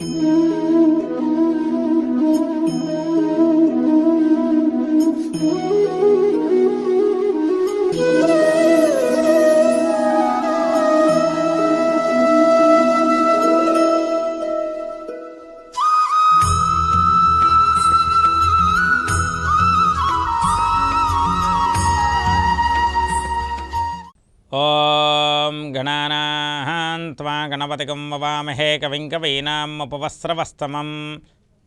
Música वामहे कविं कवीनाम् उपवस्त्रवस्तमं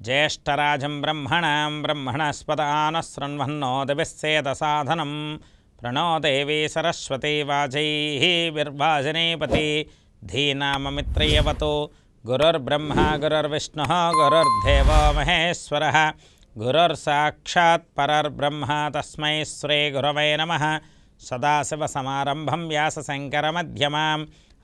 ज्येष्ठराजं ब्रह्मणां ब्रह्मणस्पद आनशृण्वन्नो दिविस्सेदसाधनं प्रणो देवी सरस्वती वाजैः विर्भाजनेपति धीनाममित्रयवतो गुरुर्ब्रह्मा, गुरुर्विष्णुः, गुरुर्देवो महेश्वरः। गुरुर्साक्षात् परर्ब्रह्म तस्मै श्रीगुरवे नमः। सदाशिवसमारम्भं व्यासशङ्करमध्यमाम्।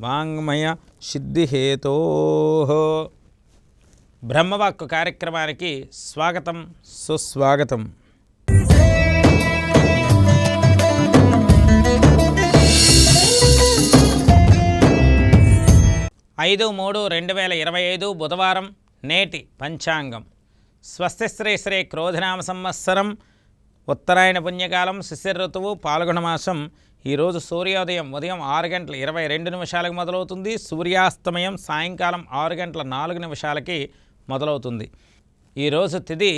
వాంగ్మయ సిద్ధిహేతో. బ్రహ్మవాక్కు కార్యక్రమానికి స్వాగతం సుస్వాగతం. ఐదు మూడు రెండు వేల ఇరవై ఐదు బుధవారం నేటి పంచాంగం. స్వస్తి శ్రీ శ్రీ సంవత్సరం ఉత్తరాయణ పుణ్యకాలం శిశిర ఋతువు పాల్గొన మాసం ఈరోజు సూర్యోదయం ఉదయం ఆరు గంటల ఇరవై రెండు నిమిషాలకు మొదలవుతుంది. సూర్యాస్తమయం సాయంకాలం ఆరు గంటల నాలుగు నిమిషాలకి మొదలవుతుంది. ఈరోజు తిథి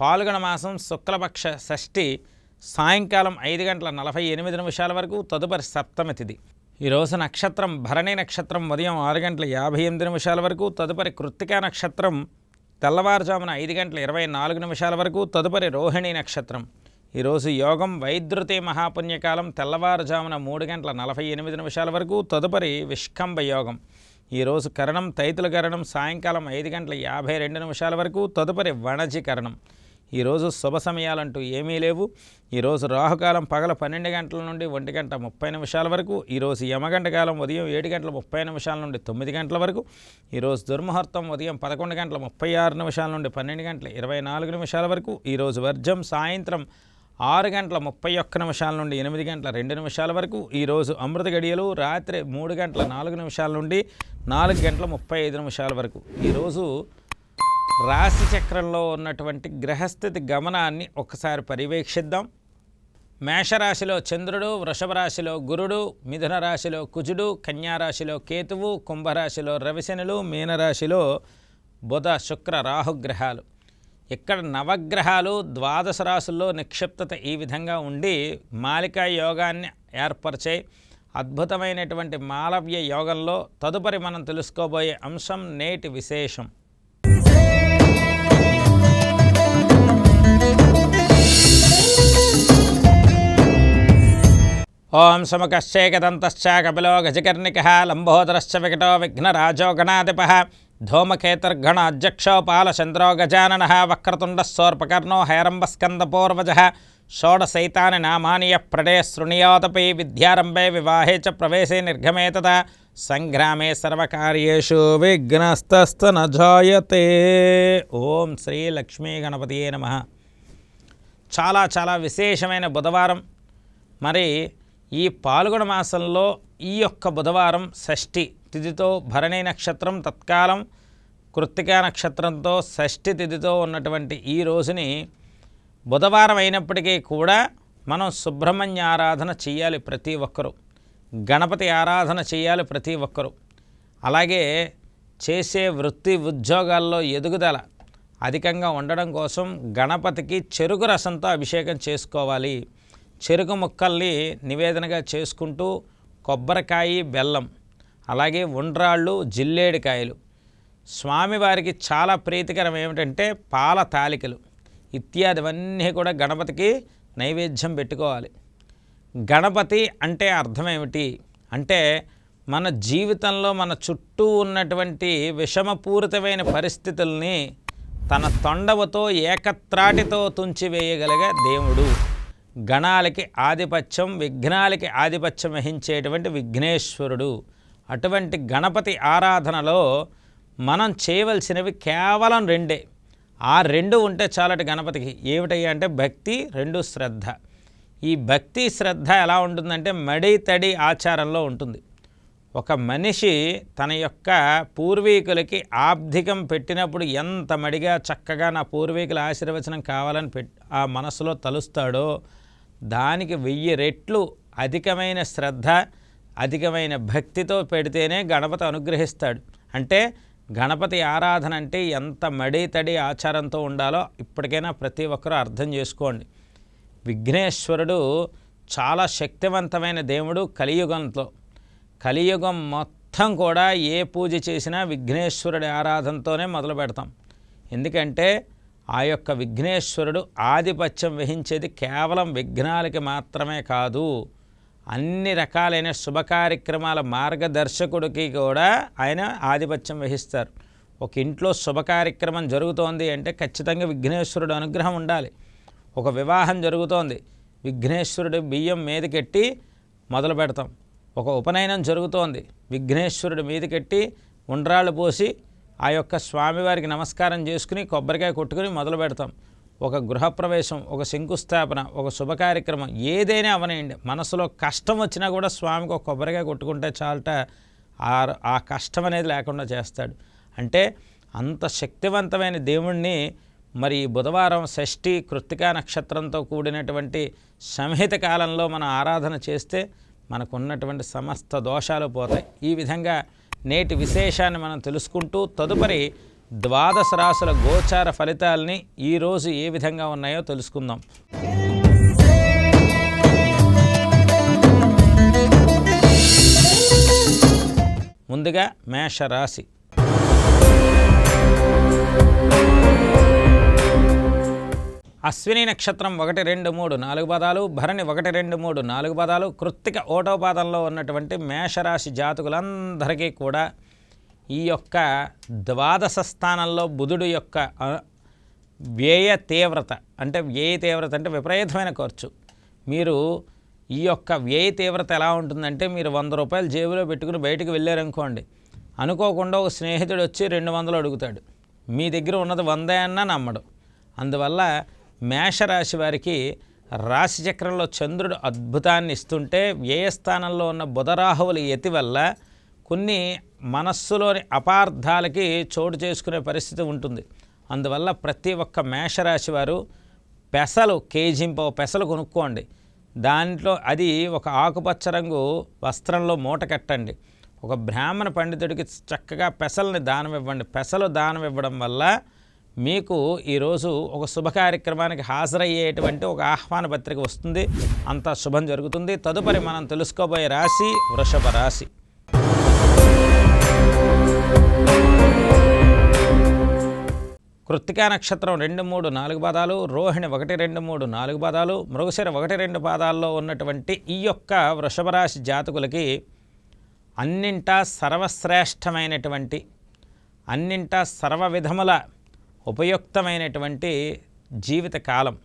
పాల్గొన మాసం శుక్లపక్ష షష్ఠి సాయంకాలం ఐదు గంటల నలభై ఎనిమిది నిమిషాల వరకు తదుపరి సప్తమి తిథి ఈరోజు నక్షత్రం భరణి నక్షత్రం ఉదయం ఆరు గంటల యాభై ఎనిమిది నిమిషాల వరకు తదుపరి కృత్తికా నక్షత్రం తెల్లవారుజామున ఐదు గంటల ఇరవై నాలుగు నిమిషాల వరకు తదుపరి రోహిణి నక్షత్రం ఈరోజు యోగం వైద్రుతి మహాపుణ్యకాలం తెల్లవారుజామున మూడు గంటల నలభై ఎనిమిది నిమిషాల వరకు తదుపరి విష్కంభ యోగం. ఈరోజు కరణం తైతుల కరణం సాయంకాలం ఐదు గంటల యాభై రెండు నిమిషాల వరకు తదుపరి వణజి కరణం. ఈరోజు శుభ సమయాలంటూ ఏమీ లేవు. ఈరోజు రాహుకాలం పగల పన్నెండు గంటల నుండి ఒంటి గంట ముప్పై నిమిషాల వరకు ఈరోజు యమగంట కాలం ఉదయం ఏడు గంటల ముప్పై నిమిషాల నుండి తొమ్మిది గంటల వరకు ఈరోజు దుర్ముహూర్తం ఉదయం పదకొండు గంటల ముప్పై ఆరు నిమిషాల నుండి పన్నెండు గంటల ఇరవై నాలుగు నిమిషాల వరకు ఈరోజు వర్జం సాయంత్రం ఆరు గంటల ముప్పై ఒక్క నిమిషాల నుండి ఎనిమిది గంటల రెండు నిమిషాల వరకు ఈరోజు అమృత గడియలు రాత్రి మూడు గంటల నాలుగు నిమిషాల నుండి నాలుగు గంటల ముప్పై ఐదు నిమిషాల వరకు. ఈరోజు రాశి చక్రంలో ఉన్నటువంటి గ్రహస్థితి గమనాన్ని ఒకసారి పర్యవేక్షిద్దాం. మేషరాశిలో చంద్రుడు వృషభ రాశిలో గురుడు మిథున రాశిలో కుజుడు కన్యారాశిలో కేతువు కుంభరాశిలో రవిశనులు మీనరాశిలో బుధ శుక్ర రాహుగ్రహాలు. ఇక్కడ నవగ్రహాలు ద్వాదశ రాసుల్లో నిక్షిప్తత ఈ విధంగా ఉండి మాలికా యోగాన్ని ఏర్పరిచే అద్భుతమైనటువంటి మాలవ్య యోగంలో తదుపరి మనం తెలుసుకోబోయే అంశం నేటి విశేషం. ఓం సుముఖశ్చేకదంతశ్చ కపిలో గజకర్ణిక లంబోదరశ్చ వికటో విఘ్నరాజో గణాధిప ధూమకేతర్ఘణ అధ్యక్షో పాలచంద్రో గజానన వక్రతుండ సోర్పకర్ణో హైరంబస్కందపూర్వజ షోడశైతాని నామాని య శృణుయాతపి విద్యారంభే వివాహే చ ప్రవేశే నిర్ఘమే తదా సంగ్రామే సర్వకార్యేషు విఘ్నస్తస్తన జాయతే ఓం శ్రీ లక్ష్మీ గణపతియే నమ చాలా చాలా విశేషమైన బుధవారం. మరి ఈ పాల్గొన మాసంలో ఈ యొక్క బుధవారం షష్ఠి. తిథితో భరణి నక్షత్రం తత్కాలం కృత్తికా నక్షత్రంతో షష్ఠి తిథితో ఉన్నటువంటి ఈ రోజుని బుధవారం అయినప్పటికీ కూడా మనం సుబ్రహ్మణ్య ఆరాధన చేయాలి ప్రతి ఒక్కరూ. గణపతి ఆరాధన చేయాలి ప్రతి ఒక్కరూ. అలాగే చేసే వృత్తి ఉద్యోగాల్లో ఎదుగుదల అధికంగా ఉండడం కోసం గణపతికి చెరుకు రసంతో అభిషేకం చేసుకోవాలి. చెరుకు ముక్కల్ని నివేదనగా చేసుకుంటూ కొబ్బరికాయ బెల్లం అలాగే ఉండ్రాళ్ళు జిల్లేడికాయలు. స్వామివారికి చాలా ప్రీతికరం ఏమిటంటే పాల తాలికలు. ఇత్యాదివన్నీ కూడా గణపతికి నైవేద్యం పెట్టుకోవాలి. గణపతి అంటే అర్థం ఏమిటి? అంటే మన జీవితంలో మన చుట్టూ ఉన్నటువంటి విషమపూరితమైన పరిస్థితుల్ని తన తొండవతో ఏకత్రాటితో తుంచివేయగలిగే దేవుడు. గణాలకి ఆధిపత్యం విఘ్నాలకి ఆధిపత్యం వహించేటువంటి విఘ్నేశ్వరుడు. అటువంటి గణపతి ఆరాధనలో మనం చేయవలసినవి కేవలం రెండే. ఆ రెండు ఉంటే చాలటి గణపతికి. ఏమిటయ్యా అంటే భక్తి రెండు శ్రద్ధ. ఈ భక్తి శ్రద్ధ ఎలా ఉంటుందంటే మడి తడి ఆచారంలో ఉంటుంది. ఒక మనిషి తన యొక్క పూర్వీకులకి ఆబ్ధికం పెట్టినప్పుడు ఎంత మడిగా చక్కగా నా పూర్వీకుల ఆశీర్వచనం కావాలని పెట్ ఆ మనసులో తలుస్తాడో దానికి వెయ్యి రెట్లు అధికమైన శ్రద్ధ అధికమైన భక్తితో పెడితేనే గణపతి అనుగ్రహిస్తాడు. అంటే గణపతి ఆరాధన అంటే ఎంత మడి తడి ఆచారంతో ఉండాలో ఇప్పటికైనా ప్రతి ఒక్కరూ అర్థం చేసుకోండి. విఘ్నేశ్వరుడు చాలా శక్తివంతమైన దేవుడు కలియుగంతో కలియుగం మొత్తం కూడా ఏ పూజ చేసినా విఘ్నేశ్వరుడి ఆరాధనతోనే మొదలు పెడతాం. ఎందుకంటే ఆ యొక్క విఘ్నేశ్వరుడు ఆధిపత్యం వహించేది కేవలం విఘ్నాలకి మాత్రమే కాదు. అన్ని రకాలైన శుభకార్యక్రమాల మార్గదర్శకుడికి కూడా ఆయన ఆధిపత్యం వహిస్తారు. ఒక ఇంట్లో శుభ కార్యక్రమం జరుగుతోంది అంటే ఖచ్చితంగా విఘ్నేశ్వరుడు అనుగ్రహం ఉండాలి. ఒక వివాహం జరుగుతోంది విఘ్నేశ్వరుడు బియ్యం మీదకెట్టి మొదలు పెడతాం. ఒక ఉపనయనం జరుగుతోంది విఘ్నేశ్వరుడు మీదకెట్టి ఉండ్రాళ్ళు పోసి ఆ యొక్క స్వామివారికి నమస్కారం చేసుకుని కొబ్బరికాయ కొట్టుకుని మొదలు పెడతాం. ఒక గృహప్రవేశం ఒక శంకుస్థాపన ఒక శుభ కార్యక్రమం ఏదైనా అవనేయండి. మనసులో కష్టం వచ్చినా కూడా స్వామికి ఒక కొబ్బరికాయ కొట్టుకుంటే చాలట ఆ ఆ కష్టం అనేది లేకుండా చేస్తాడు. అంటే అంత శక్తివంతమైన దేవుణ్ణి మరి బుధవారం షష్ఠి కృత్తికా నక్షత్రంతో కూడినటువంటి సంహిత కాలంలో మనం ఆరాధన చేస్తే మనకున్నటువంటి సమస్త దోషాలు పోతాయి. ఈ విధంగా నేటి విశేషాన్ని మనం తెలుసుకుంటూ తదుపరి ద్వాదశ రాసుల గోచార ఫలితాలని ఈరోజు ఏ విధంగా ఉన్నాయో తెలుసుకుందాం. ముందుగా మేషరాశి. అశ్విని నక్షత్రం ఒకటి రెండు మూడు నాలుగు పదాలు భరణి ఒకటి రెండు మూడు నాలుగు పదాలు కృత్తిక ఓటో పాదంలో ఉన్నటువంటి మేషరాశి జాతకులందరికీ కూడా ఈ యొక్క ద్వాదశ స్థానంలో బుధుడు యొక్క వ్యయ తీవ్రత అంటే వ్యయ తీవ్రత అంటే విపరీతమైన ఖర్చు. మీరు ఈ యొక్క వ్యయ తీవ్రత ఎలా ఉంటుందంటే మీరు వంద రూపాయలు జేబులో పెట్టుకుని బయటకు వెళ్ళారనుకోండి అనుకోకుండా ఒక స్నేహితుడు వచ్చి రెండు వందలు అడుగుతాడు. మీ దగ్గర ఉన్నది వందే అన్నా నమ్మడు. అందువల్ల మేషరాశి వారికి రాశిచక్రంలో చంద్రుడు అద్భుతాన్ని ఇస్తుంటే వ్యయస్థానంలో ఉన్న బుధరాహువుల ఎతి వల్ల కొన్ని మనస్సులోని అపార్థాలకి చోటు చేసుకునే పరిస్థితి ఉంటుంది. అందువల్ల ప్రతి ఒక్క మేషరాశి వారు పెసలు కేజీంపో పెసలు కొనుక్కోండి. దాంట్లో అది ఒక ఆకుపచ్చ రంగు వస్త్రంలో మూట కట్టండి. ఒక బ్రాహ్మణ పండితుడికి చక్కగా పెసల్ని దానం ఇవ్వండి. పెసలు దానం ఇవ్వడం వల్ల మీకు ఈరోజు ఒక శుభ కార్యక్రమానికి హాజరయ్యేటువంటి ఒక ఆహ్వాన పత్రిక వస్తుంది. అంతా శుభం జరుగుతుంది. తదుపరి మనం తెలుసుకోబోయే రాశి వృషభ రాశి. కృత్తికా నక్షత్రం రెండు మూడు నాలుగు పాదాలు రోహిణి ఒకటి రెండు మూడు నాలుగు పాదాలు మృగశిర ఒకటి రెండు పాదాల్లో ఉన్నటువంటి ఈ యొక్క వృషభరాశి జాతకులకి అన్నింటా సర్వశ్రేష్టమైనటువంటి అన్నింటా సర్వ విధముల ఉపయుక్తమైనటువంటి జీవిత కాలం.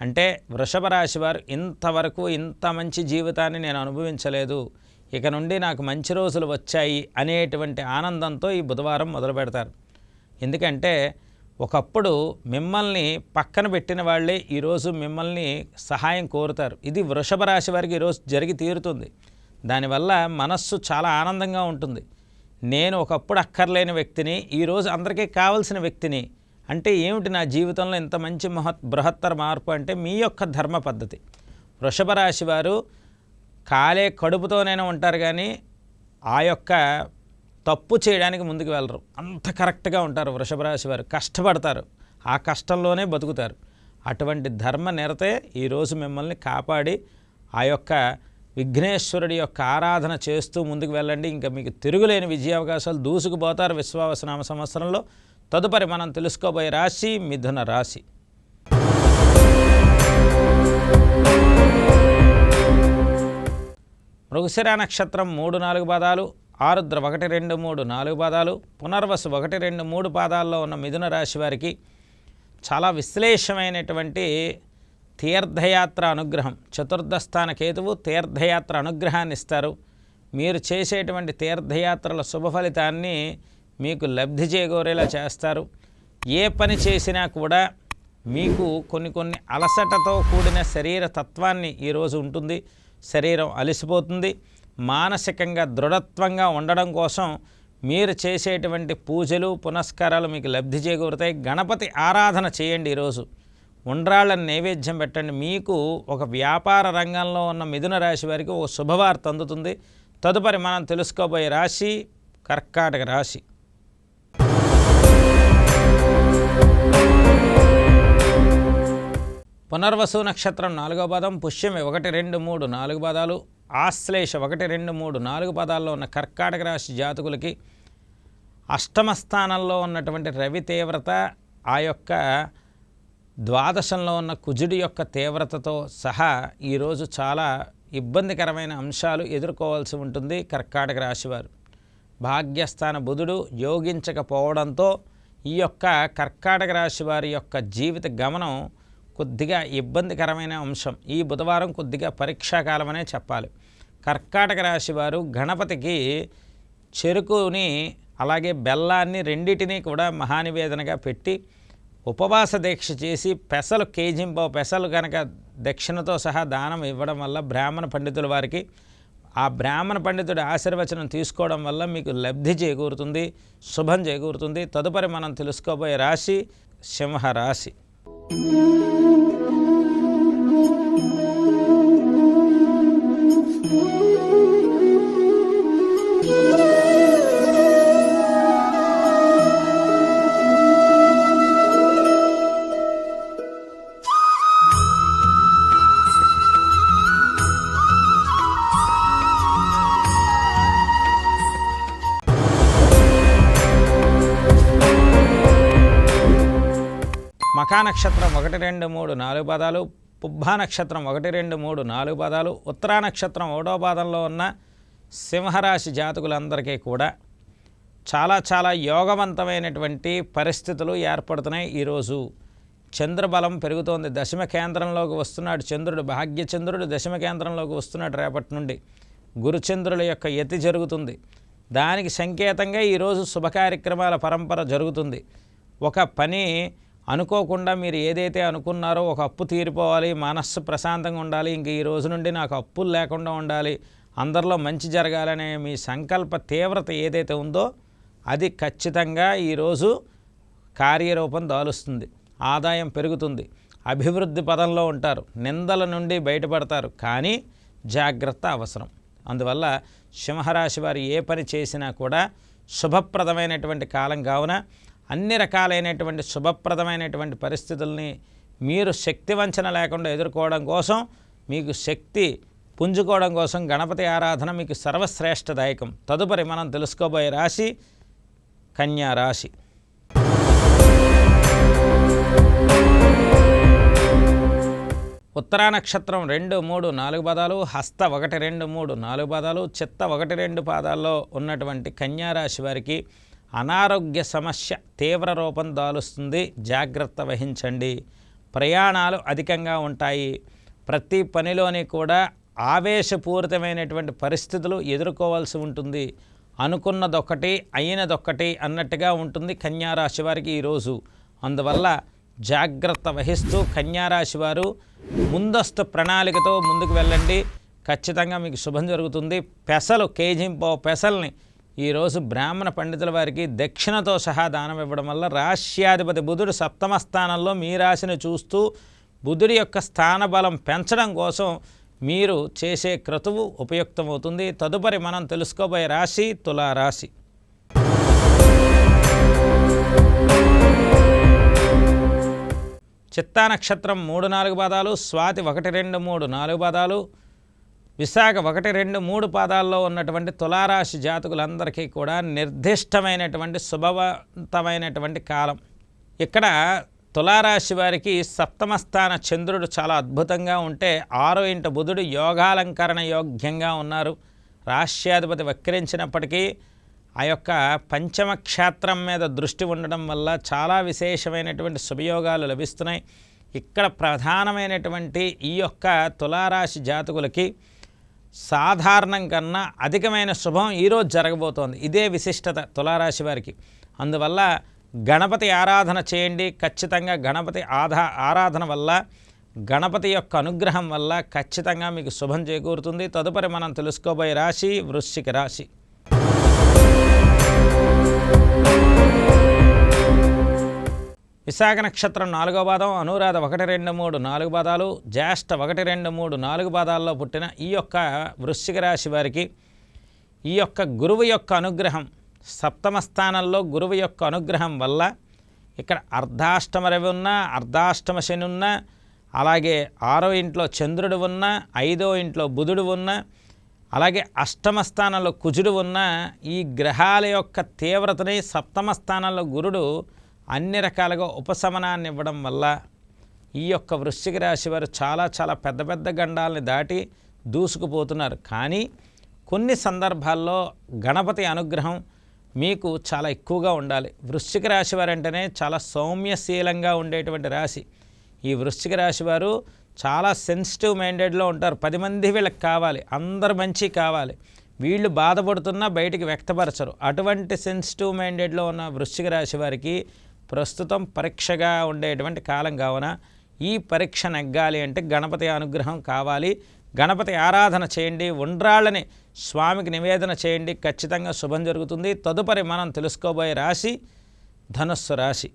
అంటే వృషభ రాశి వారు ఇంతవరకు ఇంత మంచి జీవితాన్ని నేను అనుభవించలేదు ఇక నుండి నాకు మంచి రోజులు వచ్చాయి అనేటువంటి ఆనందంతో ఈ బుధవారం మొదలు పెడతారు ఎందుకంటే ఒకప్పుడు మిమ్మల్ని పక్కన పెట్టిన వాళ్ళే ఈరోజు మిమ్మల్ని సహాయం కోరుతారు. ఇది వృషభ రాశి వారికి ఈరోజు జరిగి తీరుతుంది. దానివల్ల మనస్సు చాలా ఆనందంగా ఉంటుంది. నేను ఒకప్పుడు అక్కర్లేని వ్యక్తిని ఈరోజు అందరికీ కావలసిన వ్యక్తిని అంటే ఏమిటి నా జీవితంలో ఇంత మంచి మహత్ బృహత్తర మార్పు అంటే మీ యొక్క ధర్మ పద్ధతి. వృషభ రాశి వారు కాలే కడుపుతోనైనా ఉంటారు కానీ ఆ యొక్క తప్పు చేయడానికి ముందుకు వెళ్ళరు. అంత కరెక్ట్గా ఉంటారు వృషభ రాశి వారు. కష్టపడతారు. ఆ కష్టంలోనే బతుకుతారు. అటువంటి ధర్మ నిరతే ఈరోజు మిమ్మల్ని కాపాడి ఆ యొక్క విఘ్నేశ్వరుడి యొక్క ఆరాధన చేస్తూ ముందుకు వెళ్ళండి. ఇంకా మీకు తిరుగులేని విజయావకాశాలు దూసుకుపోతారు విశ్వావసనామ సంవత్సరంలో. తదుపరి మనం తెలుసుకోబోయే రాశి మిథున రాశి. మృగశిర నక్షత్రం మూడు నాలుగు పదాలు. ఆరుద్ర ఒకటి రెండు మూడు నాలుగు పాదాలు పునర్వసు ఒకటి రెండు మూడు పాదాల్లో ఉన్న మిథున రాశి వారికి చాలా విశ్లేషమైనటువంటి తీర్థయాత్ర అనుగ్రహం. చతుర్థ స్థాన కేతువు తీర్థయాత్ర అనుగ్రహాన్ని ఇస్తారు. మీరు చేసేటువంటి తీర్థయాత్రల శుభ ఫలితాన్ని మీకు లబ్ధి చేకూరేలా చేస్తారు. ఏ పని చేసినా కూడా మీకు కొన్ని కొన్ని అలసటతో కూడిన శరీర తత్వాన్ని ఈరోజు ఉంటుంది. శరీరం అలసిపోతుంది. మానసికంగా దృఢత్వంగా ఉండడం కోసం మీరు చేసేటువంటి పూజలు పునస్కారాలు మీకు లబ్ధి చేకూరుతాయి. గణపతి ఆరాధన చేయండి ఈరోజు. ఉండ్రాళ్ళని నైవేద్యం పెట్టండి. మీకు ఒక వ్యాపార రంగంలో ఉన్న మిథున రాశి వారికి ఒక శుభవార్త అందుతుంది. తదుపరి మనం తెలుసుకోబోయే రాశి కర్కాటక రాశి. పునర్వసు నక్షత్రం నాలుగో పదం పుష్యమి ఒకటి రెండు మూడు నాలుగు పదాలు. ఆశ్లేష ఒకటి రెండు మూడు నాలుగు పదాల్లో ఉన్న కర్కాటక రాశి జాతకులకి అష్టమ స్థానంలో ఉన్నటువంటి రవి తీవ్రత ఆ యొక్క ద్వాదశంలో ఉన్న కుజుడి యొక్క తీవ్రతతో సహా ఈరోజు చాలా ఇబ్బందికరమైన అంశాలు ఎదుర్కోవాల్సి ఉంటుంది కర్కాటక రాశివారు భాగ్యస్థాన బుధుడు యోగించకపోవడంతో ఈ యొక్క కర్కాటక రాశి వారి యొక్క జీవిత గమనం కొద్దిగా ఇబ్బందికరమైన అంశం. ఈ బుధవారం కొద్దిగా పరీక్షాకాలం అనే చెప్పాలి. కర్కాటక రాశి వారు గణపతికి చెరుకుని అలాగే బెల్లాన్ని రెండింటినీ కూడా మహానివేదనగా పెట్టి ఉపవాస దీక్ష చేసి పెసలు కేజింపో పెసలు కనుక దక్షిణతో సహా దానం ఇవ్వడం వల్ల బ్రాహ్మణ పండితుల వారికి ఆ బ్రాహ్మణ పండితుడి ఆశీర్వచనం తీసుకోవడం వల్ల మీకు లబ్ధి చేకూరుతుంది శుభం చేకూరుతుంది. తదుపరి మనం తెలుసుకోబోయే రాశి సింహ మఖా నక్షత్రం ఒకటి రెండు మూడు నాలుగు పదాలు పుబ్బా నక్షత్రం ఒకటి రెండు మూడు నాలుగు పదాలు ఉత్తరా నక్షత్రం ఒకటో పాదంలో ఉన్న సింహరాశి జాతకులందరికీ కూడా చాలా చాలా యోగవంతమైనటువంటి పరిస్థితులు ఏర్పడుతున్నాయి. ఈరోజు చంద్రబలం పెరుగుతోంది. దశమ కేంద్రంలోకి వస్తున్నాడు చంద్రుడు. భాగ్యచంద్రుడు దశమ కేంద్రంలోకి వస్తున్నాడు రేపటి నుండి. గురుచంద్రుల యొక్క యతి జరుగుతుంది. దానికి సంకేతంగా ఈరోజు శుభ కార్యక్రమాల పరంపర జరుగుతుంది. ఒక పని అనుకోకుండా మీరు ఏదైతే అనుకున్నారో ఒక అప్పు తీరిపోవాలి మనస్సు ప్రశాంతంగా ఉండాలి ఇంక ఈ రోజు నుండి నాకు అప్పులు లేకుండా ఉండాలి అందరిలో మంచి జరగాలనే మీ సంకల్ప తీవ్రత ఏదైతే ఉందో అది ఖచ్చితంగా ఈరోజు కార్యరూపం దాలుస్తుంది ఆదాయం పెరుగుతుంది అభివృద్ధి పదంలో ఉంటారు నిందల నుండి బయటపడతారు కానీ జాగ్రత్త అవసరం. అందువల్ల సింహరాశి వారు ఏ పని చేసినా కూడా శుభప్రదమైనటువంటి కాలం కావున అన్ని రకాలైనటువంటి శుభప్రదమైనటువంటి పరిస్థితుల్ని మీరు శక్తి వంచన లేకుండా ఎదుర్కోవడం కోసం మీకు శక్తి పుంజుకోవడం కోసం గణపతి ఆరాధన మీకు సర్వశ్రేష్టదాయకం. తదుపరి మనం తెలుసుకోబోయే రాశి కన్యా రాశి. ఉత్తరా నక్షత్రం రెండు మూడు నాలుగు పదాలు హస్త ఒకటి రెండు మూడు నాలుగు పదాలు చిత్త ఒకటి రెండు పాదాల్లో ఉన్నటువంటి కన్యా రాశి వారికి అనారోగ్య సమస్య తీవ్ర రూపం దాలుస్తుంది. జాగ్రత్త వహించండి. ప్రయాణాలు అధికంగా ఉంటాయి. ప్రతి పనిలోని కూడా ఆవేశపూరితమైనటువంటి పరిస్థితులు ఎదుర్కోవాల్సి ఉంటుంది. అనుకున్నదొక్కటి అయినదొక్కటి అన్నట్టుగా ఉంటుంది కన్యారాశి వారికి ఈరోజు అందువల్ల జాగ్రత్త వహిస్తూ కన్యారాశి వారు ముందస్తు ప్రణాళికతో ముందుకు వెళ్ళండి. ఖచ్చితంగా మీకు శుభం జరుగుతుంది. పెసలు కేజింపో పెసల్ని ఈరోజు బ్రాహ్మణ పండితుల వారికి దక్షిణతో సహా దానం ఇవ్వడం వల్ల రాశ్యాధిపతి బుధుడు సప్తమ స్థానంలో మీ రాశిని చూస్తూ బుధుడి యొక్క స్థాన బలం పెంచడం కోసం మీరు చేసే క్రతువు ఉపయుక్తమవుతుంది. తదుపరి మనం తెలుసుకోబోయే రాశి తులారాశి. చిత్తా నక్షత్రం మూడు నాలుగు పాదాలు స్వాతి ఒకటి రెండు మూడు నాలుగు పాదాలు విశాఖ ఒకటి రెండు మూడు పాదాల్లో ఉన్నటువంటి తులారాశి జాతకులందరికీ కూడా నిర్దిష్టమైనటువంటి శుభవంతమైనటువంటి కాలం. ఇక్కడ తులారాశి వారికి సప్తమస్థాన చంద్రుడు చాలా అద్భుతంగా ఉంటే ఆరో ఇంట బుధుడు యోగాలంకరణ యోగ్యంగా ఉన్నారు. రాష్ట్రాధిపతి వక్రించినప్పటికీ ఆ యొక్క పంచమ క్షేత్రం మీద దృష్టి ఉండడం వల్ల చాలా విశేషమైనటువంటి శుభయోగాలు లభిస్తున్నాయి. ఇక్కడ ప్రధానమైనటువంటి ఈ యొక్క తులారాశి జాతకులకి సాధారణం కన్నా అధికమైన శుభం ఈరోజు జరగబోతోంది. ఇదే విశిష్టత తులారాశి వారికి. అందువల్ల గణపతి ఆరాధన చేయండి. ఖచ్చితంగా గణపతి ఆధా ఆరాధన వల్ల గణపతి యొక్క అనుగ్రహం వల్ల ఖచ్చితంగా మీకు శుభం చేకూరుతుంది. తదుపరి మనం తెలుసుకోబోయే రాశి వృశ్చిక రాశి. విశాఖ నక్షత్రం నాలుగో పాదం అనురాధ ఒకటి రెండు మూడు నాలుగు పాదాలు జ్యేష్ఠ ఒకటి రెండు మూడు నాలుగు పాదాల్లో పుట్టిన ఈ యొక్క వృశ్చిక రాశి వారికి ఈ యొక్క గురువు యొక్క అనుగ్రహం సప్తమ స్థానంలో గురువు యొక్క అనుగ్రహం వల్ల ఇక్కడ అర్ధాష్టమ రవి ఉన్నా అర్ధాష్టమ శని ఉన్నా అలాగే ఆరో ఇంట్లో చంద్రుడు ఉన్నా ఐదో ఇంట్లో బుధుడు ఉన్నా అలాగే అష్టమ స్థానంలో కుజుడు ఉన్న ఈ గ్రహాల యొక్క తీవ్రతని సప్తమ స్థానంలో గురుడు అన్ని రకాలుగా ఉపశమనాన్ని ఇవ్వడం వల్ల ఈ యొక్క వృశ్చిక రాశి వారు చాలా చాలా పెద్ద పెద్ద గండాలని దాటి దూసుకుపోతున్నారు. కానీ కొన్ని సందర్భాల్లో గణపతి అనుగ్రహం మీకు చాలా ఎక్కువగా ఉండాలి. వృశ్చిక రాశి వారు అంటేనే చాలా సౌమ్యశీలంగా ఉండేటువంటి రాశి. ఈ వృశ్చిక రాశి వారు చాలా సెన్సిటివ్ మైండెడ్లో ఉంటారు. పది మంది వీళ్ళకి కావాలి. అందరు మంచి కావాలి. వీళ్ళు బాధపడుతున్నా బయటికి వ్యక్తపరచరు. అటువంటి సెన్సిటివ్ మైండెడ్లో ఉన్న వృశ్చిక రాశి వారికి ప్రస్తుతం పరీక్షగా ఉండేటువంటి కాలం కావున ఈ పరీక్ష నెగ్గాలి అంటే గణపతి అనుగ్రహం కావాలి. గణపతి ఆరాధన చేయండి. ఉండ్రాళ్ళని స్వామికి నివేదన చేయండి. ఖచ్చితంగా శుభం జరుగుతుంది. తదుపరి మనం తెలుసుకోబోయే రాశి ధనుస్సు రాశి.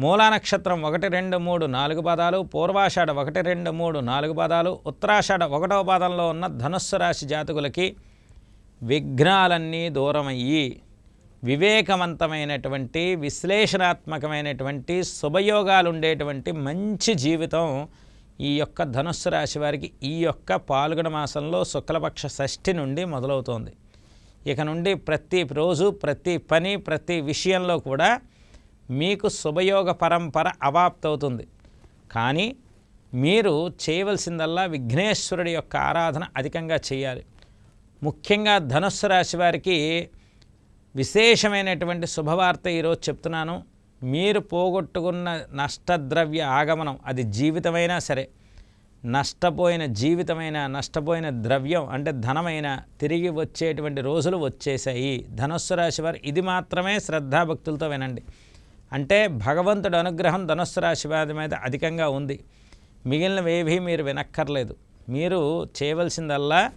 మూలా నక్షత్రం ఒకటి రెండు మూడు నాలుగు పాదాలు పూర్వాషాఢ ఒకటి రెండు మూడు నాలుగు పాదాలు ఉత్తరాషాఢ ఒకటవ పాదంలో ఉన్న ధనుస్సు రాశి జాతకులకి విఘ్నాలన్నీ దూరమయ్యి వివేకవంతమైనటువంటి విశ్లేషణాత్మకమైనటువంటి శుభయోగాలు ఉండేటువంటి మంచి జీవితం ఈ యొక్క ధనుస్సు రాశి వారికి ఈ యొక్క పాల్గొన మాసంలో శుక్లపక్ష షష్ఠి నుండి మొదలవుతోంది. ఇక నుండి ప్రతి రోజు ప్రతి పని ప్రతి విషయంలో కూడా మీకు శుభయోగ పరంపర అవాప్తవుతుంది కానీ మీరు చేయవలసిందల్లా విఘ్నేశ్వరుడి యొక్క ఆరాధన అధికంగా చేయాలి. ముఖ్యంగా ధనుస్సు రాశి వారికి విశేషమైనటువంటి శుభవార్త ఈరోజు చెప్తున్నాను. మీరు పోగొట్టుకున్న నష్టద్రవ్య ఆగమనం అది జీవితమైనా సరే నష్టపోయిన జీవితమైన నష్టపోయిన ద్రవ్యం అంటే ధనమైన తిరిగి వచ్చేటువంటి రోజులు వచ్చేసాయి ధనుస్సు రాశి వారు ఇది మాత్రమే శ్రద్ధాభక్తులతో వినండి. అంటే భగవంతుడు అనుగ్రహం ధనుస్సు రాశి వారి మీద అధికంగా ఉంది. మిగిలినవేవీ మీరు వినక్కర్లేదు. మీరు చేయవలసిందల్లా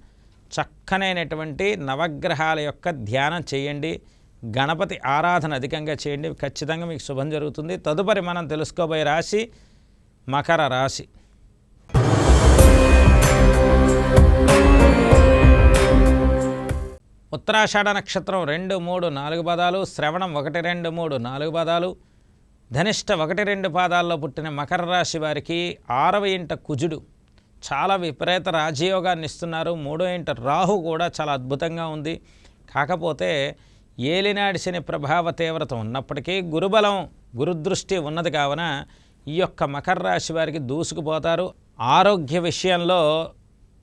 చక్కనైనటువంటి నవగ్రహాల యొక్క ధ్యానం చేయండి. గణపతి ఆరాధన అధికంగా చేయండి. ఖచ్చితంగా మీకు శుభం జరుగుతుంది. తదుపరి మనం తెలుసుకోబోయే రాశి మకర రాశి. ఉత్తరాషాఢ నక్షత్రం రెండు మూడు నాలుగు పదాలు. శ్రవణం ఒకటి రెండు మూడు నాలుగు పదాలు. ధనిష్ట ఒకటి రెండు పాదాల్లో పుట్టిన మకర రాశి వారికి ఆరవ ఇంట కుజుడు. చాలా విపరీత రాజయోగాన్ని ఇస్తున్నారు. మూడో ఇంట రాహు కూడా చాలా అద్భుతంగా ఉంది. కాకపోతే ఏలినాడి శని ప్రభావ తీవ్రత ఉన్నప్పటికీ గురుబలం గురుదృష్టి ఉన్నది కావున ఈ యొక్క మకర రాశి వారికి దూసుకుపోతారు. ఆరోగ్య విషయంలో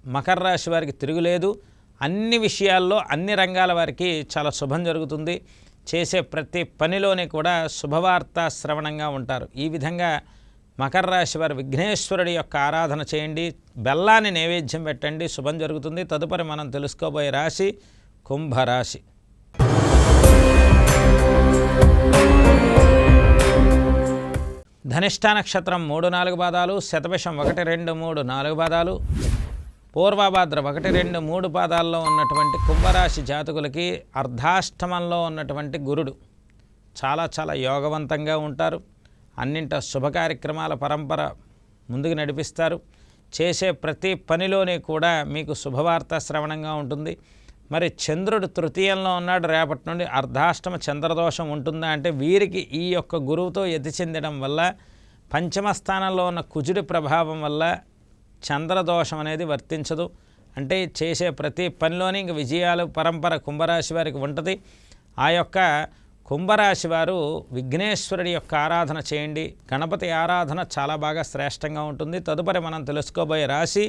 మకర రాశి వారికి తిరుగులేదు. అన్ని విషయాల్లో అన్ని రంగాల వారికి చాలా శుభం జరుగుతుంది. చేసే ప్రతి పనిలోనే కూడా శుభవార్త శ్రవణంగా ఉంటారు. ఈ విధంగా మకర రాశి వారి విఘ్నేశ్వరుడి యొక్క ఆరాధన చేయండి. బెల్లాన్ని నైవేద్యం పెట్టండి. శుభం జరుగుతుంది. తదుపరి మనం తెలుసుకోబోయే రాశి కుంభరాశి ధనిష్ట నక్షత్రం మూడు నాలుగు పాదాలు శతభిషం ఒకటి రెండు మూడు నాలుగు పాదాలు పూర్వభాద్ర ఒకటి రెండు మూడు పాదాల్లో ఉన్నటువంటి కుంభరాశి జాతకులకి అర్ధాష్టమంలో ఉన్నటువంటి గురుడు చాలా చాలా యోగవంతంగా ఉంటారు. అన్నింట శుభ కార్యక్రమాల పరంపర ముందుకు నడిపిస్తారు. చేసే ప్రతి పనిలోనే కూడా మీకు శుభవార్త శ్రవణంగా ఉంటుంది. మరి చంద్రుడు తృతీయంలో ఉన్నాడు. రేపటి నుండి అర్ధాష్టమ చంద్రదోషం ఉంటుందా అంటే వీరికి ఈ యొక్క గురువుతో ఎతి చెందడం వల్ల పంచమ స్థానంలో ఉన్న కుజుడి ప్రభావం వల్ల చంద్రదోషం అనేది వర్తించదు. అంటే చేసే ప్రతి పనిలోని ఇంక విజయాలు పరంపర కుంభరాశి వారికి ఉంటుంది. ఆ యొక్క కుంభరాశి వారు విఘ్నేశ్వరుడి యొక్క ఆరాధన చేయండి. గణపతి ఆరాధన చాలా బాగా శ్రేష్టంగా ఉంటుంది. తదుపరి మనం తెలుసుకోబోయే రాశి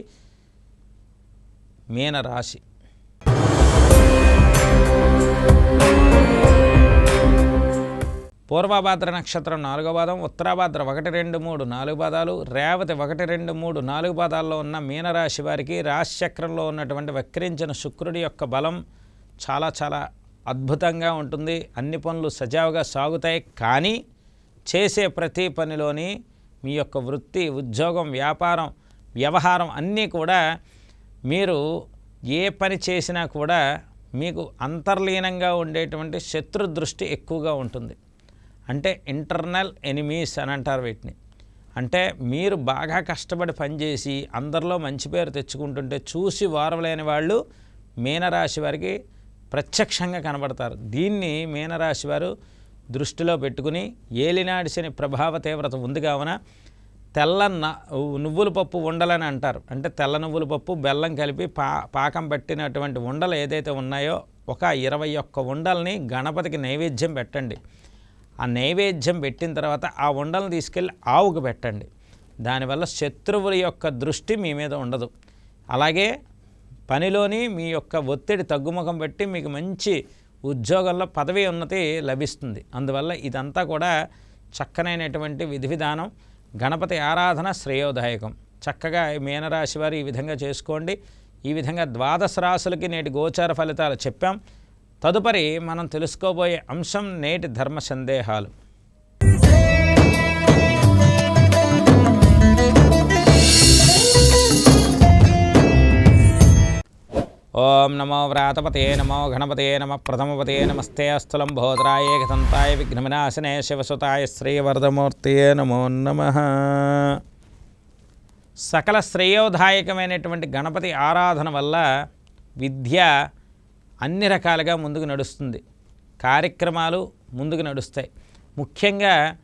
మీన రాశి. పూర్వభాద్ర నక్షత్రం నాలుగో పాదం ఉత్తరాభాద్ర ఒకటి రెండు మూడు నాలుగు పాదాలు రేవతి ఒకటి రెండు మూడు నాలుగు పాదాల్లో ఉన్న మీనరాశి వారికి రాశిచక్రంలో ఉన్నటువంటి వక్రించిన శుక్రుడి యొక్క బలం చాలా చాలా అద్భుతంగా ఉంటుంది. అన్ని పనులు సజావుగా సాగుతాయి. కానీ చేసే ప్రతి పనిలోని మీ యొక్క వృత్తి ఉద్యోగం వ్యాపారం వ్యవహారం అన్నీ కూడా మీరు ఏ పని చేసినా కూడా మీకు అంతర్లీనంగా ఉండేటువంటి శత్రు దృష్టి ఎక్కువగా ఉంటుంది. అంటే ఇంటర్నల్ ఎనిమీస్ అని అంటారు వీటిని. అంటే మీరు బాగా కష్టపడి పనిచేసి అందరిలో మంచి పేరు తెచ్చుకుంటుంటే చూసి వారవలేని వాళ్ళు మీనరాశి వారికి ప్రత్యక్షంగా కనబడతారు. దీన్ని మీనరాశి వారు దృష్టిలో పెట్టుకుని ఏలినాడి శని ప్రభావ తీవ్రత ఉంది కావున తెల్ల నువ్వుల పప్పు ఉండలని అంటారు. అంటే తెల్ల నువ్వుల పప్పు బెల్లం కలిపి పా పాకం పెట్టినటువంటి ఉండలు ఏదైతే ఉన్నాయో ఒక ఇరవై ఒక్క ఉండల్ని గణపతికి నైవేద్యం పెట్టండి. ఆ నైవేద్యం పెట్టిన తర్వాత ఆ ఉండలను తీసుకెళ్ళి ఆవుకు పెట్టండి. దానివల్ల శత్రువుల యొక్క దృష్టి మీ మీద ఉండదు. అలాగే పనిలోని మీ యొక్క ఒత్తిడి తగ్గుముఖం పెట్టి మీకు మంచి ఉద్యోగంలో పదవి ఉన్నతి లభిస్తుంది. అందువల్ల ఇదంతా కూడా చక్కనైనటువంటి విధి విధానం గణపతి ఆరాధన శ్రేయోదాయకం. చక్కగా మీనరాశి వారు ఈ విధంగా చేసుకోండి. ఈ విధంగా ద్వాదశ రాశులకి నేటి గోచార ఫలితాలు చెప్పాం. తదుపరి మనం తెలుసుకోబోయే అంశం నేటి ధర్మ సందేహాలు. ఓం నమో వ్రాతపతే నమో గణపతే నమ ప్రథమపతే నమస్తే అస్థులం భోద్రాయ ఏకదంతాయ విఘ్నవినాశనే శివసుతాయ శ్రీవరదమూర్తియే నమో నమ. సకల శ్రేయోదాయకమైనటువంటి గణపతి ఆరాధన వల్ల విద్య అన్ని రకాలుగా ముందుకు నడుస్తుంది. కార్యక్రమాలు ముందుకు నడుస్తాయి. ముఖ్యంగా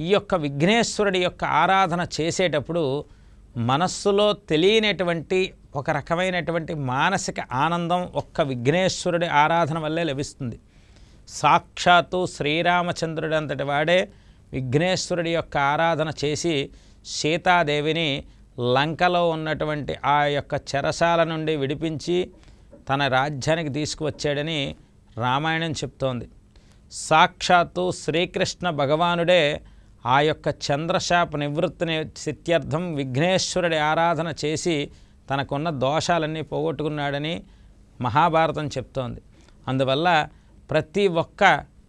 ఈ యొక్క విఘ్నేశ్వరుడి యొక్క ఆరాధన చేసేటప్పుడు మనస్సులో తెలియనటువంటి ఒక రకమైనటువంటి మానసిక ఆనందం ఒక్క విఘ్నేశ్వరుడి ఆరాధన వల్లే లభిస్తుంది. సాక్షాత్తు శ్రీరామచంద్రుడు అంతటి వాడే విఘ్నేశ్వరుడి యొక్క ఆరాధన చేసి సీతాదేవిని లంకలో ఉన్నటువంటి ఆ యొక్క చెరసాల నుండి విడిపించి తన రాజ్యానికి తీసుకువచ్చాడని రామాయణం చెప్తోంది. సాక్షాత్తు శ్రీకృష్ణ భగవానుడే ఆ యొక్క చంద్రశాప నివృత్తిని సిత్యర్థం విఘ్నేశ్వరుడి ఆరాధన చేసి తనకున్న దోషాలన్నీ పోగొట్టుకున్నాడని మహాభారతం చెప్తోంది. అందువల్ల ప్రతి ఒక్క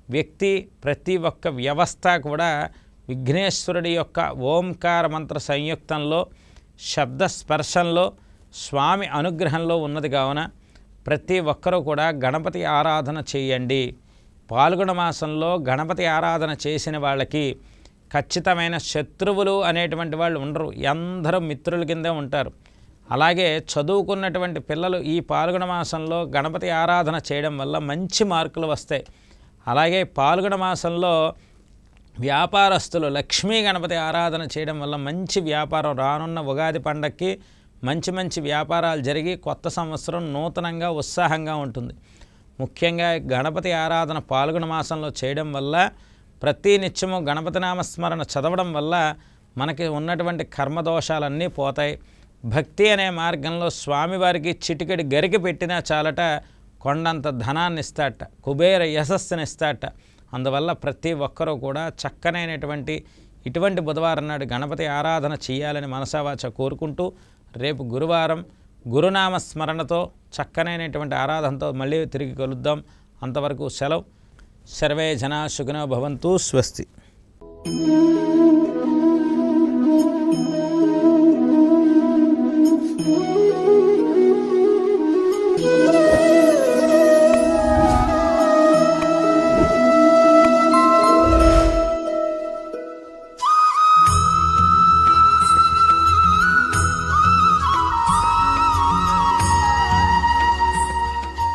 వ్యక్తి ప్రతి ఒక్క వ్యవస్థ కూడా విఘ్నేశ్వరుడి యొక్క ఓంకార మంత్ర సంయుక్తంలో శబ్ద స్పర్శంలో స్వామి అనుగ్రహంలో ఉన్నది కావున ప్రతి ఒక్కరూ కూడా గణపతి ఆరాధన చేయండి. పాల్గొన మాసంలో గణపతి ఆరాధన చేసిన వాళ్ళకి ఖచ్చితమైన శత్రువులు అనేటువంటి వాళ్ళు ఉండరు. అందరూ మిత్రుల కిందే ఉంటారు. అలాగే చదువుకున్నటువంటి పిల్లలు ఈ పాల్గొన మాసంలో గణపతి ఆరాధన చేయడం వల్ల మంచి మార్కులు వస్తాయి. అలాగే పాల్గొన మాసంలో వ్యాపారస్తులు లక్ష్మీ గణపతి ఆరాధన చేయడం వల్ల మంచి వ్యాపారం రానున్న ఉగాది పండక్కి మంచి మంచి వ్యాపారాలు జరిగి కొత్త సంవత్సరం నూతనంగా ఉత్సాహంగా ఉంటుంది. ముఖ్యంగా గణపతి ఆరాధన పాల్గొన మాసంలో చేయడం వల్ల ప్రతి నిత్యము గణపతి నామస్మరణ చదవడం వల్ల మనకి ఉన్నటువంటి కర్మదోషాలన్నీ పోతాయి. భక్తి అనే మార్గంలో స్వామివారికి చిటికెడి గరికి పెట్టినా చాలట కొండంత ధనాన్ని ఇస్తాట కుబేర యశస్సుని ఇస్తాట అందువల్ల ప్రతి ఒక్కరూ కూడా చక్కనైనటువంటి ఇటువంటి బుధవారం నాడు గణపతి ఆరాధన చేయాలని మనసావాచ కోరుకుంటూ రేపు గురువారం గురునామ స్మరణతో చక్కనైనటువంటి ఆరాధనతో మళ్ళీ తిరిగి కలుద్దాం. అంతవరకు సెలవు. సర్వే జనా సుఖినో భవంతు స్వస్తి.